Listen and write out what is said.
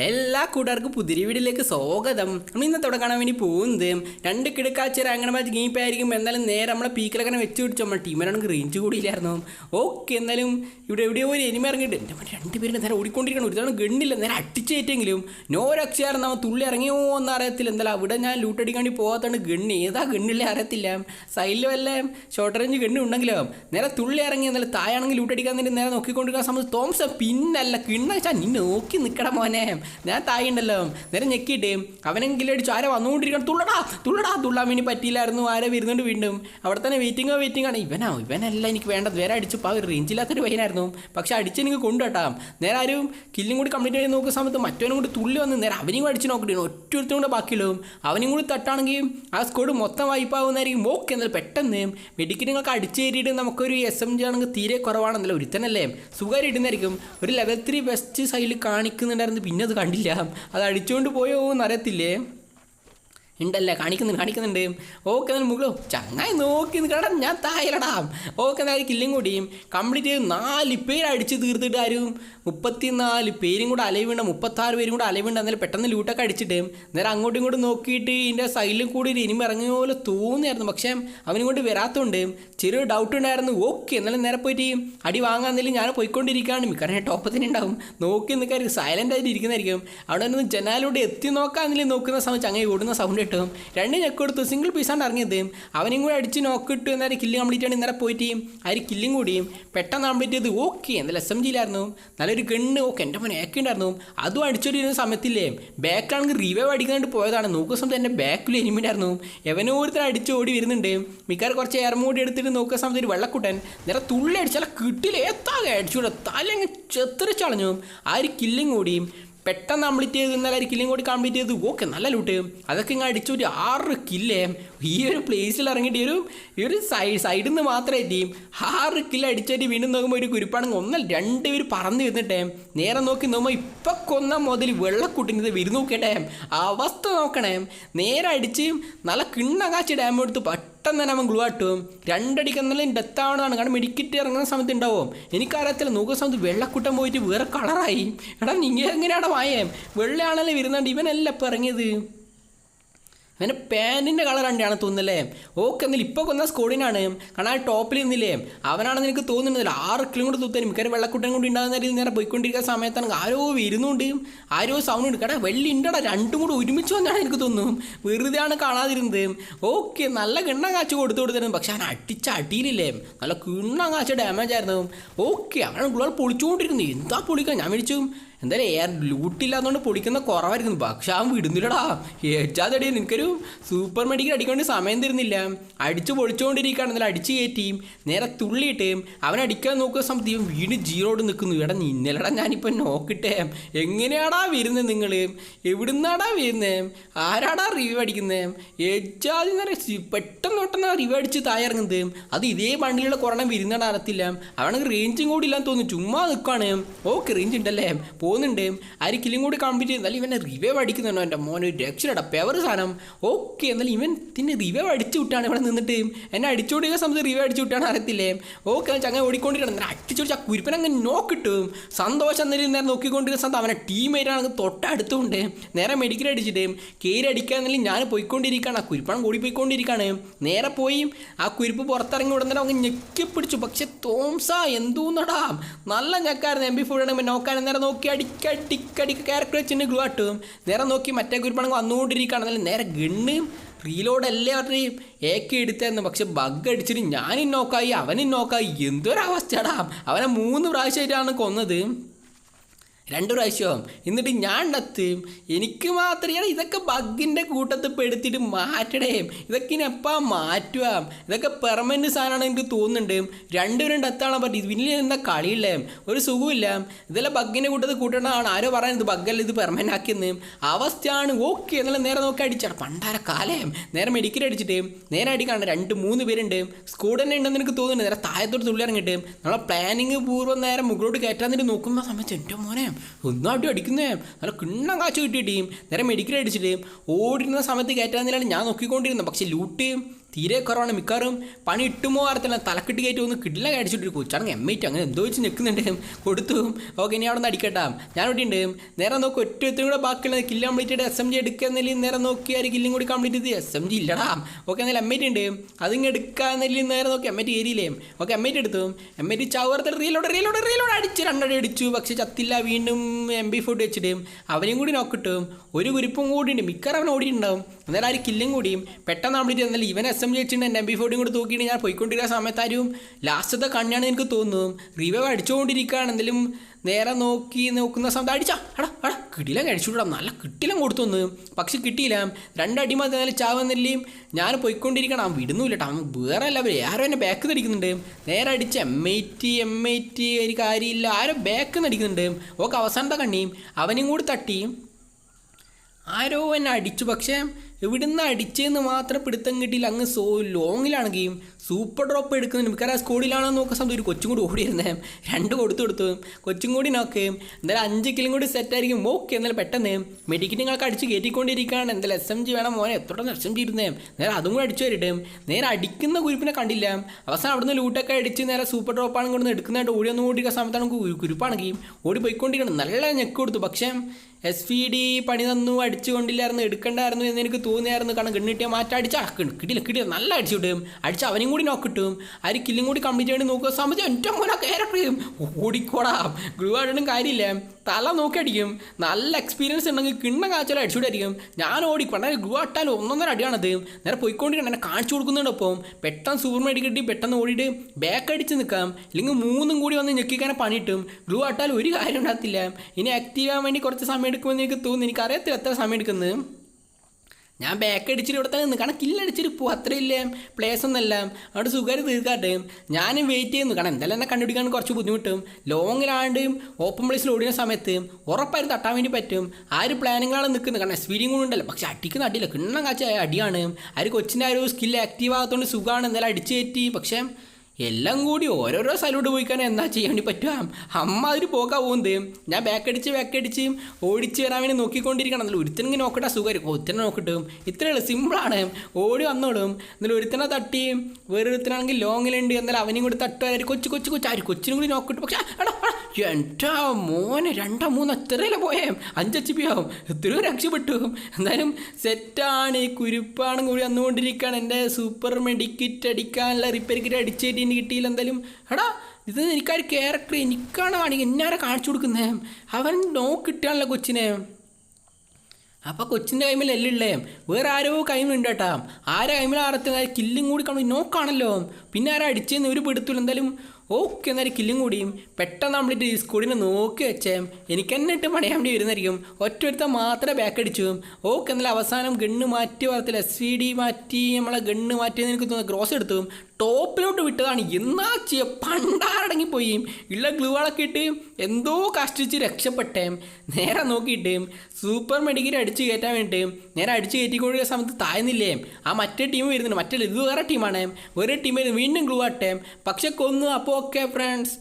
എല്ലാ കൂട്ടുകാർക്കും പുതിരി വീടിലേക്ക് സ്വാഗതം. നമ്മൾ ഇന്നത്തോടെ കാണാൻ വേണ്ടി പോകുന്നത് രണ്ട് കിടക്കാച്ചർ അങ്ങനെ മാച്ച് ഗെയിം ആയിരിക്കും. എന്നാലും നേരെ നമ്മളെ പീക്കിലൊക്കെ വെച്ച് പിടിച്ചു. നമ്മൾ ടീമിനാണെങ്കിൽ റേഞ്ച് കൂടിയില്ലായിരുന്നു. ഓക്കെ എന്നാലും ഇവിടെ എവിടെയോ ഒരു എനിമ ഇറങ്ങിയിട്ട് എന്റെ രണ്ട് രണ്ടുപേരും നേരെ ഓടിക്കൊണ്ടിരിക്കണം ഒരു തവണ ഗണ്ണില്ല. നേരെ അടിച്ചേറ്റെങ്കിലും നോ രക്ഷയായിരുന്നു. അവൻ തുള്ളി ഇറങ്ങിയോ എന്ന് അറിയത്തില്ല. എന്തായാലും അവിടെ ഞാൻ ലൂട്ടടിക്കാണ്ടി പോകാത്തതാണ് ഗണ്ണി. ഏതാ ഗണ്ണില്ലേ അറിയത്തില്ല. സൈഡിൽ വല്ല ഷോർട്ട് റേഞ്ച് ഗണ്ണ് ഉണ്ടെങ്കിലോ നേരെ തുള്ളി ഇറങ്ങി എന്നാലും തായാണെങ്കിൽ ലൂട്ടടിക്കാൻ വേണ്ടി നേരെ നോക്കിക്കൊണ്ടിരിക്കുന്ന സമയത്ത് തോംസ പിന്നല്ല കിണ്ണ വെച്ചാൽ നോക്കി നിൽക്കട മോനെ. ഞാൻ തായി ഉണ്ടല്ലോ. നേരെ ഞെക്കിയിട്ട് അവനെങ്കിലും അടിച്ചു ആരെ വന്നുകൊണ്ടിരിക്കണം തുള്ളടാ തുള്ളടാ തുള്ളാൻ വേണ്ടി പറ്റിയില്ലായിരുന്നു. ആരെ വരുന്നുണ്ട് വീണ്ടും? അവിടെ തന്നെ വെയിറ്റിങ്ങോ വെയിറ്റിംഗ് ആണ്. ഇവനാ ഇവനല്ല എനിക്ക് വേണ്ടത്. വേറെ അടിച്ചു ഒരു റേഞ്ചില്ലാത്തൊരു പയ്യനായിരുന്നു. പക്ഷെ അടിച്ച് എനിക്ക് കൊണ്ടുവട്ടാം നേരെ ആരും കില്ലും കൂടി കംപ്ലീറ്റ് ചെയ്ത് നോക്കുന്ന സമയത്ത് മറ്റവനും കൂടി തുള്ളി വന്ന് നേരെ അവനും കൂടി അടിച്ച് നോക്കട്ടെ. ഒറ്റൊരുത്തും കൂടെ ബാക്കിയുള്ളൂ. അവനും കൂടി തട്ടാണെങ്കിൽ ആ സ്കോഡ് മൊത്തം വായ്പാവുന്നതായിരിക്കും ഓക്കെ എന്നാലും പെട്ടെന്ന് മെഡിക്കൽ നിങ്ങൾക്ക് അടിച്ചു കയറിയിട്ട് നമുക്കൊരു എസ് എം ജി ആണെങ്കിൽ തീരെ കുറവാണെന്നല്ലോ. ഒരുത്തനല്ലേ. സുഖമായിട്ട് ഇടുന്നതായിരിക്കും. ഒരു ലെവൽ ത്രീ ബെസ്റ്റ് സൈഡിൽ കാണിക്കുന്നുണ്ടായിരുന്നു. പിന്നെ അത് കണ്ടില്ല. അത് അടിച്ചുകൊണ്ട് പോയോ എന്നറിയത്തില്ലേ? ഉണ്ടല്ലേ കാണിക്കുന്നുണ്ട് കാണിക്കുന്നുണ്ട്. ഓക്കെ മുകളോ. ചങ്ങായി നോക്കി നിൽക്കടാ ഞാൻ തായലടാം ഓക്കെ എന്നാൽ കില്ലും കൂടിയും. കംപ്ലീറ്റ് നാല് പേര് അടിച്ച് തീർത്തിട്ട് ആരും മുപ്പത്തിനാല് പേരും കൂടെ അലവുണ്ട് മുപ്പത്താറ് പേരും കൂടെ അലവുണ്ട് എന്നാലും പെട്ടെന്ന് ലൂട്ടൊക്കെ അടിച്ചിട്ട് നേരെ അങ്ങോട്ടും ഇങ്ങോട്ടും നോക്കിയിട്ട് ഇതിന്റെ സൈഡിലും കൂടി ഇനി ഇറങ്ങിയ പോലെ തോന്നിയായിരുന്നു പക്ഷേ അവനും കൊണ്ട് വരാത്തതുകൊണ്ട് ചെറിയൊരു ഡൗട്ട് ഉണ്ടായിരുന്നു. ഓക്കെ എന്നാലും നേരെ പോയിട്ട് അടി വാങ്ങാന്നില്ല ഞാൻ പോയിക്കൊണ്ടിരിക്കുകയാണ്. ടോപ്പ് ടോപ്പത്തിന് ഉണ്ടാവും. നോക്കി നിൽക്കാൻ സൈലന്റ് ആയിട്ട് ഇരിക്കുന്നതായിരിക്കും. അവിടെ നിന്ന് ജനാലൂടെ എത്തി നോക്കാന്നില്ല നോക്കുന്ന സമയത്ത് അങ്ങനെ ഓടുന്ന സൗണ്ട് കിട്ടും. രണ്ട് ചെക്ക് കൊടുത്തു. സിംഗിൾ പീസാണ് ഇറങ്ങിയത്. അവനും കൂടി അടിച്ച് നോക്ക് ഇട്ടു. എന്നാലും കില്ല് കംപ്ലീറ്റ് ആണ് ഇന്നലെ പോയിട്ട് ആ കില്ലും കൂടിയും പെട്ടെന്ന് കംപ്ലീറ്റ് ചെയ്ത് ഓക്കെ എന്തായാലും എസ് എം ജിയിലായിരുന്നു നല്ലൊരു ഗണ്ണ് ഓക്കെ എന്റെ മോനെ ഏക്കെ ഉണ്ടായിരുന്നു. അതും അടിച്ചോണ്ടിരുന്ന സമയത്തില്ലേ ബാക്കിലാണെങ്കിൽ റിവൈവ് അടിക്കാണ്ട് പോയതാണ്. നോക്കുന്ന സമയത്ത് എന്റെ ബാക്കിൽ എനിമിണ്ടായിരുന്നു എവനോ ഒരുത്തരം അടിച്ച് ഓടി വരുന്നുണ്ട്. മിക്കാർ കുറച്ച് എയർമോടി എടുത്തിട്ട് നോക്കുന്ന സമയത്ത് ഒരു വെള്ളക്കുട്ടൻ നേരെ തുള്ളി അടിച്ചാൽ കിട്ടില്ല എത്താകെ അടിച്ചുകൂടെ. തലങ്ങ് ചെത്തിരിച്ചളഞ്ഞു. ആ ഒരു കില്ലും കൂടിയും പെട്ടെന്ന് കംപ്ലീറ്റ് ചെയ്ത് ഇന്നലെ ഒരു കില്ലും കൂടി കംപ്ലീറ്റ് ചെയ്ത്. ഓക്കെ നല്ല ലൂട്ട് അതൊക്കെ ഇങ്ങനെ അടിച്ചു ഒരു ആറ് കില്ലേ ഈ ഒരു പ്ലേസിൽ ഇറങ്ങിയിട്ട് ഒരു ഈ ഒരു സൈഡ് സൈഡിൽ നിന്ന് മാത്രമേ എത്തി. ആറ് കില്ല് അടിച്ചിട്ട് വീണ്ടും നോക്കുമ്പോൾ ഒരു കുരുപ്പാണെങ്കിൽ ഒന്നല്ല രണ്ട് പേര് പറന്ന് വന്നിട്ടേ നേരെ നോക്കി നോക്കുമ്പോൾ ഇപ്പം കൊന്ന മുതൽ വെള്ളക്കുട്ടിന്റെ വരുന്നു നോക്കട്ടെ അവസ്ഥ നോക്കണേ. നേരെ അടിച്ച് നല്ല കിണ്ണകാച്ചി ഡാം എടുത്ത് പെട്ടെന്ന് തന്നെ അവൻ ഗ്ലൂ ആട്ടും. രണ്ടടിക്ക് എന്നാലും ഡെത്ത് ആവണതാണ് കാരണം മെഡിക്കറ്റ് ഇറങ്ങുന്ന സമയത്ത് ഉണ്ടാവും. എനിക്കറിയത്തില്ല. നോക്കുന്ന സമയത്ത് വെള്ളക്കൂട്ടം പോയിട്ട് വേറെ കളറായി എടാ നിങ്ങൾ എങ്ങനെയാണ് വായേ? വെള്ളയാണല്ലേ വരുന്നുണ്ട് ഇവനല്ല ഇപ്പം ഇറങ്ങിയത്. അവന്റെ പാന്റിന്റെ കളർ കണ്ടാണ് തോന്നുന്നല്ലേ? ഓക്കെ എന്നാലും ഇപ്പോൾ കൊന്ന സ്കോഡിനാണ്. കാരണം ആ ടോപ്പിൽ നിന്നില്ലേ? അവനാണെന്ന് എനിക്ക് തോന്നുന്നില്ല. ആറ് കൂടെ തൂത്താനും മിക്കവാറും വെള്ളക്കുട്ടൻ കൊണ്ട് ഉണ്ടാകുന്ന രീതിയിൽ നേരെ പോയിക്കൊണ്ടിരിക്കുന്ന സമയത്താണ് ആരോ വരുന്നുണ്ട്. ആരോ സൗണ്ട് ഉണ്ട്. കേട്ടാ വെള്ളി ഉണ്ടടാ? രണ്ടും കൂടെ ഒരുമിച്ച് വന്നാണ് എനിക്ക് തോന്നുന്നു. ആണ് കാണാതിരുന്നത്. ഓക്കെ നല്ല കിണ്ണ കാച്ച് കൊടുത്തു കൊടുത്തിരുന്നു. പക്ഷെ അവൻ അടിച്ച അടിയിലില്ലേ? നല്ല കിണ്ണ കാച്ച ഡാമേജ് ആയിരുന്നു. ഓക്കെ അവനാണ് ഗുളർ പൊളിച്ചുകൊണ്ടിരുന്നു എന്താ പൊളിക്കാൻ? ഞാൻ മേടിച്ചു എന്തായാലും എയർ ലൂട്ടില്ലാത്തതുകൊണ്ട് പൊടിക്കുന്ന കുറവായിരിക്കുന്നു. പക്ഷെ അവൻ വിടുന്നില്ലടാ. ഏറ്റാതടി നിനക്കൊരു സൂപ്പർ മെഡിക്കൽ അടിക്കേണ്ട സമയം തരുന്നില്ല. അടിച്ച് പൊളിച്ചുകൊണ്ടിരിക്കുകയാണ് എന്നാലും അടിച്ച് കയറ്റിയും നേരെ തുള്ളിയിട്ട് അവൻ അടിക്കാൻ നോക്കുന്ന സമയത്ത് ഇവൻ വീണ്ടും ജീറോട് നിൽക്കുന്നു. എടാ നിന്നലടാ ഞാനിപ്പോൾ നോക്കിട്ടെ. എങ്ങനെയാടാ വരുന്നത് നിങ്ങൾ എവിടുന്നാടാ വരുന്നത് ആരാടാ റിവ്യൂ അടിക്കുന്നത് ഏജാതി പെട്ടെന്ന് പെട്ടെന്ന് റിവ്യൂ അടിച്ച് തായിറങ്ങുന്നത് അത് ഇതേ വണ്ടിയിലുള്ള കുറേ വരുന്നതാണ് അറിയത്തില്ല. അവനക്ക് റേഞ്ചും കൂടി ഇല്ലാന്ന് തോന്നുന്നു. ചുമ്മാ നിൽക്കുകയാണ് ഓക്കെ റേഞ്ച് ഉണ്ടല്ലേ? പോകുന്നുണ്ട്. ആര് കൂടി കംപ്ലീറ്റ് ചെയ്ത് ഇവനെ റിവൈവ് അടിക്കുന്നുണ്ടോ എന്റെ മോനെ രക്ഷയുടെ പെവർ സാധനം. ഓക്കെ എന്നാലും ഇവൻ പിന്നെ റിവൈവ് അടിച്ചു വിട്ടാണ് ഇവിടെ നിന്നിട്ട്. എന്നെ അടിച്ചോടിയ സമയത്ത് റിവൈവ് അടിച്ചു വിട്ടാണ് അറിയത്തില്ലേ? ഓക്കെ അങ്ങനെ ഓടിക്കൊണ്ടിരിക്കണം അടിച്ചോടിച്ച് ആ കുരുപ്പൻ അങ്ങനെ നോക്കിട്ടും സന്തോഷം എന്നാലും നേരെ നോക്കിക്കൊണ്ടിരുന്ന സമയത്ത് അവനെ ടീമേറ്റാണെങ്കിൽ തൊട്ടടുത്തുകൊണ്ട് നേരെ മെഡിക്കൽ അടിച്ചിട്ട്. കയറി അടിക്കാന്നല്ലേ ഞാൻ പോയിക്കൊണ്ടിരിക്കുകയാണ്. ആ കുരുപ്പണം കൂടി പോയിക്കൊണ്ടിരിക്കുകയാണ് നേരെ പോയി. ആ കുരുപ്പ് പുറത്തിറങ്ങി ഉടനെ അങ്ങ് ഞെക്കി പിടിച്ചു പക്ഷെ തോംസ എന്തോന്നടാ? നല്ല ഞെക്കായിരുന്നു. എം ബി ഫുഡ് നോക്കാൻ നേരെ നോക്കി അടിക്കടിക്കടിക്ക് ക്യാരക്ടർ വെച്ചിട്ട് ഗ്ലൂ ആട്ടും. നേരെ നോക്കി മറ്റേ കുരിപ്പാണെങ്കിൽ വന്നുകൊണ്ടിരിക്കുകയാണ്. നേരെ ഗണ്ണ് റീലോഡ് എല്ലാവരുടെയും ഏക്കെ എടുത്തായിരുന്നു. പക്ഷെ ബഗ് അടിച്ചിട്ട് ഞാനും നോക്കായി അവനും നോക്കായി എന്തൊരവസ്ഥയാടാ. അവനെ മൂന്ന് പ്രാവശ്യമായിട്ടാണ് കൊന്നത്. രണ്ടു പ്രാവശ്യം. എന്നിട്ട് ഞാൻ ഡത്തും എനിക്ക് മാത്രമേ ഇതൊക്കെ ബഗിന്റെ കൂട്ടത്തിൽ പെടുത്തിയിട്ട് മാറ്റണേം. ഇതൊക്കെ ഇനി എപ്പാ മാറ്റുക? ഇതൊക്കെ പെർമനന്റ് സാധനമാണ് എനിക്ക് തോന്നുന്നുണ്ട്. രണ്ടുപേരും ഡത്താണ് പറ്റി. പിന്നെ എന്താ കളിയില്ലേ? ഒരു സുഖമില്ല ഇതെല്ലാം ബഗിന്റെ കൂട്ടത്തിൽ കൂട്ടണതാണ്. ആരോ പറയുന്നത് ബഗ്ഗല്ല ഇത് പെർമനന്റ് ആക്കിയെന്ന്. അവസ്ഥയാണ് ഓക്കെ എന്നാലും നേരെ നോക്കി അടിച്ചാണ് പണ്ടാര കാലം. നേരെ മെഡിക്കൽ അടിച്ചിട്ട് നേരെ അടിക്കാണ് രണ്ട് മൂന്ന് പേരുണ്ട്. തന്നെ ഉണ്ടെന്ന് എനിക്ക് തോന്നുന്നുണ്ട്. നേരെ താഴത്തോട്ട് തുള്ളി ഇറങ്ങിയിട്ട്. നമ്മളെ പ്ലാനിങ് പൂർവം നേരെ മുകളിലോട്ട് കയറ്റാൻ നോക്കുന്ന സമയത്ത് എന്റെ മോനെ ഒന്നാട്ടി അടിക്കുന്നേ. നല്ല കിണ്ണം കാച്ചു കിട്ടിയിട്ടേയും നേരെ മെഡിക്കൽ അടിച്ചിട്ട് ഓടിരുന്ന സമയത്ത് കയറ്റാന്നില്ലാണ് ഞാൻ നോക്കിക്കൊണ്ടിരുന്നത്. പക്ഷെ ലൂട്ട് തീരെ കുറവാണ്. മിക്കവാറും പണി ഇട്ടുമോ അറിയത്തില്ല. തലക്കിട്ട് കയറ്റി ഒന്ന് കിടില കടിച്ചിട്ടൊരു കൊച്ചാണെങ്കിൽ എം ഐറ്റ് അങ്ങനെ എന്തോ വെച്ച് നിൽക്കുന്നുണ്ട് കൊടുത്തു. ഓക്കെ ഇനി അവിടെ നിന്ന് അടിക്കട്ടാ. ഞാൻ ഇവിടെ ഉണ്ട്. നേരെ നോക്കി ഒറ്റ ഒത്തിരി കൂടെ ബാക്കിയുള്ള kill complete S M G എടുക്കുക നേരെ നോക്കി ആര് കില്ലും കൂടി കംപ്ലീറ്റ് ചെയ്ത് എസ് എം ജി ഇല്ലടാ. ഓക്കെ എന്നാലും എം ഐറ്റ് ഉണ്ട്. അതിങ്ങ് എടുക്കാന്നില്ല നേരെ നോക്കി എം ഐറ്റ് ഏരിയില്ലേ ഓക്കെ എം ഐറ്റ് എടുത്തു. എം ഐറ്റ് ചവർത്തിൽ റീലോട് റീലോട് റീലോട് അടിച്ച് രണ്ടടി അടിച്ചു. പക്ഷേ ചത്തില്ല വീണ്ടും എം ബി ഫുഡ് വെച്ചിട്ട്. അവനെയും കൂടി നോക്കിട്ടും ഒരു കുരിപ്പും കൂടി ഉണ്ട്. മിക്കവാറും അവൻ ഓടിയിട്ടുണ്ടാവും. എന്നാലും ആ ഒരു കില്ലും കൂടിയും പെട്ടെന്ന് കംപ്ലീറ്റ് എന്നാൽ ഇവൻ എസ് എം ജി വെച്ചിട്ടുണ്ട് എന്റെ എം ബി ഫോർട്ടിയും കൂടെ തൂക്കിയിട്ട് ഞാൻ പോയിക്കൊണ്ടിരിക്കുന്ന സമയത്താരും ലാസ്റ്റത്തെ കണ്ണിയാണ് എനിക്ക് തോന്നുന്നത്. റീവൈവ് അടിച്ചുകൊണ്ടിരിക്കുകയാണ് എന്തെങ്കിലും നേരെ നോക്കി നോക്കുന്ന സമയത്ത് അടിച്ചാ അടാ അടാ കിടില കഴിച്ചുവിടാം നല്ല കിട്ടിലും കൊടുത്തു ഒന്ന് പക്ഷെ കിട്ടിയില്ല. രണ്ടടി മതി നല്ല ചാവുന്നില്ലേയും ഞാൻ പോയിക്കൊണ്ടിരിക്കണം വിടുന്നില്ല കേട്ടോ. വേറെ അല്ല അവർ ആരോ എന്നെ ബാക്ക് നടിക്കുന്നുണ്ട് നേരെ അടിച്ച് എം ടി എം ടി ഒരു കാര്യമില്ല. ആരോ ബാക്ക് നടിക്കുന്നുണ്ട് ഓക്കെ അവസാനത്തെ കണ്ണിയും അവനും കൂടി തട്ടിയും ആരോ എന്നെ അടിച്ചു. പക്ഷേ എവിടുന്ന് അടിച്ചെന്ന് മാത്രം പിടുത്തം കിട്ടിയില്ല. അങ്ങ് സോ ലോങ്ങിലാണ് ഗെയിം സൂപ്പർ ഡ്രോപ്പ് എടുക്കുന്നുണ്ട് മിക്കവാറും സ്കോഡിലാണോ നോക്കുന്ന സമയത്ത് ഒരു കൊച്ചും കൂടി ഓടിയിരുന്നേ. രണ്ട് കൊടുത്തു കൊടുത്തു. കൊച്ചും കൂടി നോക്കുകയും എന്തായാലും അഞ്ച് കിലും കൂടി സെറ്റായിരിക്കും ഓക്കെ എന്നാലും പെട്ടെന്ന് മെഡിക്കറ്റിങ്ങൾക്ക് അടിച്ച് കയറ്റിക്കൊണ്ടിരിക്കുകയാണ് എന്തായാലും എസ് എം ജി വേണം മോനെ. എത്രത്തോളം എസ് എം ജി ഇരുന്നേ. നേരെ അതും കൂടി അടിച്ചു വരട്ടെ. നേരെ അടിക്കുന്ന കുരുപ്പിനെ കണ്ടില്ല. അവസാനം അവിടുന്ന് ലൂട്ടൊക്കെ അടിച്ച് നേരെ സൂപ്പർ ഡ്രോപ്പ് ആണ് കൊണ്ട് എടുക്കുന്നതായിട്ട് ഓടി ഒന്ന് ഓടിക്കുന്ന സമയത്താണ് കുരിപ്പാണെങ്കിൽ ഓടി പോയിക്കൊണ്ടിരിക്കണം നല്ല ഞെക്ക് കൊടുത്തു. പക്ഷേ എസ് പി ഡി പണി തന്നു അടിച്ചുകൊണ്ടില്ലായിരുന്നു എടുക്കണ്ടായിരുന്നു എന്ന് എനിക്ക് തോന്നിയായിരുന്നു. കാരണം ഗണ്ണിട്ടിയ മാറ്റം അടിച്ചാ കിട്ടില്ല കിട്ടില്ല നല്ല അടിച്ചു കിട്ടും. അടിച്ച് അവനും കൂടി നോക്കി കിട്ടും. ആര് കില്ലും കൂടി കംപ്ലീറ്റ് ചെയ്യേണ്ടി നോക്കുക. സമയത്ത് എന്റെ മോനെ കയറപ്പെടും ഓടിക്കോടാം. ഗ്രൂ കാര്യമില്ല. തല നോക്കി അടിക്കും. നല്ല എക്സ്പീരിയൻസ് ഉണ്ടെങ്കിൽ കിണ്ണ കാച്ചാലും അടിച്ചുകൊണ്ടായിരിക്കും ഞാൻ ഓടി പണ്ടാൽ ഗ്രൂ ആട്ടാൽ ഒന്നൊന്നര അടിയാണത്. നേരെ പോയിക്കൊണ്ടിരിക്കണം എന്നെ കാണിച്ചു കൊടുക്കുന്നുണ്ട് അപ്പം പെട്ടെന്ന് സൂപ്പർ മേടി കിട്ടി പെട്ടെന്ന് ഓടിയിട്ട് ബാക്ക് അടിച്ച് നിൽക്കാം. ഇല്ലെങ്കിൽ മൂന്നും കൂടി വന്ന് ഞെക്കിക്കാനെ പണിയിട്ടും. ഗ്രൂ ആട്ടാൽ ഒരു കാര്യം ഉണ്ടാകത്തില്ല. ഇനി ആക്റ്റീവ് ആവാൻ വേണ്ടി കുറച്ച് സമയം എടുക്കുമെന്ന് എനിക്ക് തോന്നുന്നു. എനിക്ക് എനിക്കറിയത്തില്ല എത്ര സമയം എടുക്കുന്നത് ഞാൻ ബാക്ക് അടിച്ചിട്ട് ഇവിടെ തന്നെ നിന്ന് കാരണം കില്ലടിച്ചിട്ട് പോകും അത്രയില്ല? പ്ലേസ് ഒന്നല്ല അവിടെ സുഖമായിട്ട് തീർക്കാട്ടെ. ഞാനും വെയിറ്റ് ചെയ്യുന്നു. കാരണം എന്തായാലും എന്നെ കണ്ടുപിടിക്കാൻ കുറച്ച് ബുദ്ധിമുട്ടും. ലോങ്ങിലാണ്ട് ഓപ്പൺ പ്ലേസിൽ ഓടിക്കുന്ന സമയത്ത് ഉറപ്പായിട്ട് തട്ടാൻ വേണ്ടി പറ്റും. ആ ഒരു പ്ലാനിങ്ങളാണ് നിൽക്കുന്നത്. കാരണം സ്പീഡിങ് കൂടെ ഉണ്ടല്ലോ. പക്ഷെ അടിക്കുന്ന അടിയില്ല. കിണ്ണം കാച്ച അടിയാണ്. ആ ഒരു കൊച്ചിന്റെ ആ ഒരു സ്കില്ല് ആക്റ്റീവ് ആകത്തോണ്ട് സുഖമാണ്. എന്തായാലും അടിച്ചു കയറ്റി. പക്ഷേ എല്ലാം കൂടി ഓരോരോ സ്ഥലോട്ട് പോയിക്കാൻ എന്താ ചെയ്യാൻ വേണ്ടി പറ്റുക? അമ്മ അതിന് പോക്കാ പോകുന്നത് ഞാൻ ബാക്കടിച്ച് ബാക്കടിച്ച് ഓടിച്ച് വരാൻ വേണ്ടി നോക്കിക്കൊണ്ടിരിക്കണം. എന്നാലും ഒരുത്തനെങ്കിൽ നോക്കട്ടെ സുഖമായിരിക്കും ഒരുത്തനെ നോക്കട്ടും. ഇത്രയുള്ളൂ സിമ്പിളാണ് ഓടി വന്നോളും. എന്നാലും ഒരുത്തനെ തട്ടി വേറൊരുത്തനാണെങ്കിൽ ലോങ്ങിലുണ്ട് എന്നാലും അവനെയും കൂടി തട്ടുകാർ കൊച്ചു കൊച്ചു കൊച്ചു. ആര് കൊച്ചിനും കൂടി നോക്കിട്ട് പക്ഷേ എടാ, എന്റെ മോനെ രണ്ടോ മൂന്നോ എത്രയല്ല പോയേ? അഞ്ച് പി ആവും. എത്രയോ രക്ഷപ്പെട്ടു. എന്തായാലും സെറ്റാണ് ഈ കുരിപ്പാണ് കൂടി വന്നുകൊണ്ടിരിക്കുകയാണ്. എന്റെ സൂപ്പർ മെഡിക്കിറ്റ് അടിക്കാനുള്ള റിപ്പയർ കിറ്റ് അടിച്ചിട്ട് ഇനി കിട്ടിയില്ല എന്തായാലും. എടാ ഇത് എനിക്കൊരു ക്യാരക്ടർ എനിക്കാണ് കാണിക്കുക എന്നാരെ കാണിച്ചു കൊടുക്കുന്നേ? അവൻ നോ കിട്ടാനുള്ള കൊച്ചിനെ. അപ്പോൾ കൊച്ചിന്റെ കൈമിൽ എല്ലുള്ളേ വേറെ ആരോ കൈമിലുണ്ട് കേട്ടാ. ആരെ കൈമിൽ ആറത്തുന്ന കില്ലും കൂടി കാണും നോക്കാണല്ലോ പിന്നെ ആരാ അടിച്ചെന്ന് ഒരു പെടുത്തില്ല എന്തായാലും ഓക്കെ എന്നൊരു കില്ലും കൂടിയും പെട്ടെന്ന് ഈ സ്കൂളിനെ നോക്കി വെച്ചേം എനിക്ക് തന്നെ ഇട്ട് പണിയാൻ വേണ്ടി വരുന്നതായിരിക്കും ഒറ്റ ഒരുത്തൻ മാത്രമേ ബാക്ക് അടിച്ചു. ഓക്കെ എന്നാലും അവസാനം ഗണ്ണ് മാറ്റി വളർത്തില്ല എസ് വി ഡി മാറ്റി നമ്മളെ ഗണ്ണ് മാറ്റി എനിക്ക് തോന്നുന്നു ക്രോസ് എടുത്തു. ടോപ്പിലോട്ട് വിട്ടതാണ്. എന്നാ ചെയ്യ? പണ്ടാറടങ്ങിപ്പോയി ഉള്ള ഗ്ലൂകളൊക്കെ ഇട്ട് എന്തോ കഷ്ടിച്ച് രക്ഷപ്പെട്ടേം. നേരെ നോക്കിയിട്ട് സൂപ്പർ മെഡിക്കൽ അടിച്ച് കയറ്റാൻ വേണ്ടിയിട്ട് നേരെ അടിച്ച് കയറ്റിക്കൊണ്ടിരിക്കുന്ന സമയത്ത് താഴ്ന്നില്ലേ? ആ മറ്റേ ടീം വരുന്നുണ്ട്. മറ്റേ ഇത് വേറെ ടീമാണ്. വേറെ ടീം വീണ്ടും ഗ്ലൂ ആട്ടേം പക്ഷെ കൊന്നു. അപ്പോൾ ഓക്കെ ഫ്രണ്ട്സ്